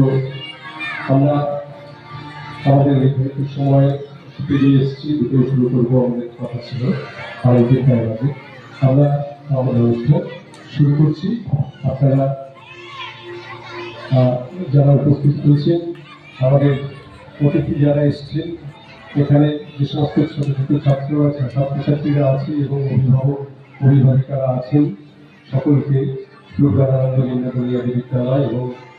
তো আমরা আমাদের নির্ধারিত সময় পেরিয়ে এসেছি দুটো শুরু করব আমাদের কথা ছিল আড়াই তিনটা আগে আমরা আমাদের অনুষ্ঠান শুরু করছি। আপনারা যারা উপস্থিত হয়েছেন আমাদের অতিথি যারা এসছেন, এখানে যে সমস্ত ছোট ছোট ছাত্র আছে, ছাত্রছাত্রীরা আছে এবং অভিভাবক, অভিভাবিকারা আছেন, সকলকে দুর্গানন্দ বিদ্যালয় এবং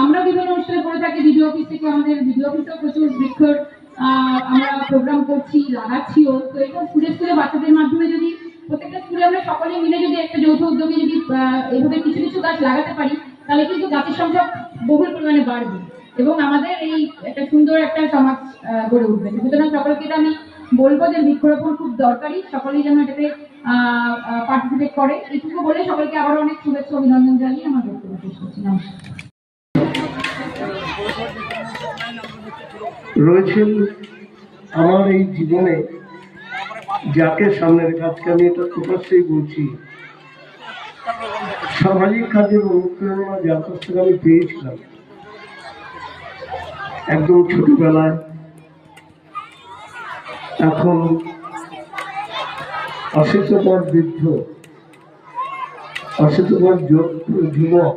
আমরা বিভিন্ন অনুষ্ঠানে করে থাকি ভিডিও অফিস থেকে আমাদের ভিডিও অফিসেও প্রচুর বৃক্ষর আমরা প্রোগ্রাম করছি লাগাচ্ছিও। তো এটা স্কুলে স্কুলে বাচ্চাদের মাধ্যমে যদি প্রত্যেকটা স্কুলে আমরা সকলে মিলে যদি একটা যৌথ উদ্যোগে যদি আহ, এইভাবে কিছু কিছু গাছ লাগাতে পারি তাহলে কিন্তু গাছের সংখ্যা বহুল পরিমাণে বাড়বে এবং আমাদের এই একটা সুন্দর একটা সমাজ গড়ে উঠবে। সুতরাং সকলকে আমি বলব যে বৃক্ষরোপণ খুব দরকারি। সকলেই যেন এটাতে পার্টিসিপেট করে। এইটুকু বলে সকলকে আবারও অনেক শুভেচ্ছা অভিনন্দন জানিয়ে আমার বক্তব্য শেষ করছি। নমস্কার। রয়েছেন আমার এই জীবনে যাকে সামনে রেখে আজকে আমি এটা প্রকাশ্যেই বলছি, সামাজিক কাজের অনুপ্রেরণা যার কাছ থেকে আমি পেয়েছিলাম। একদম ছোটবেলায়, এখন অসুস্থকর বৃদ্ধ অসুস্থকর যুবক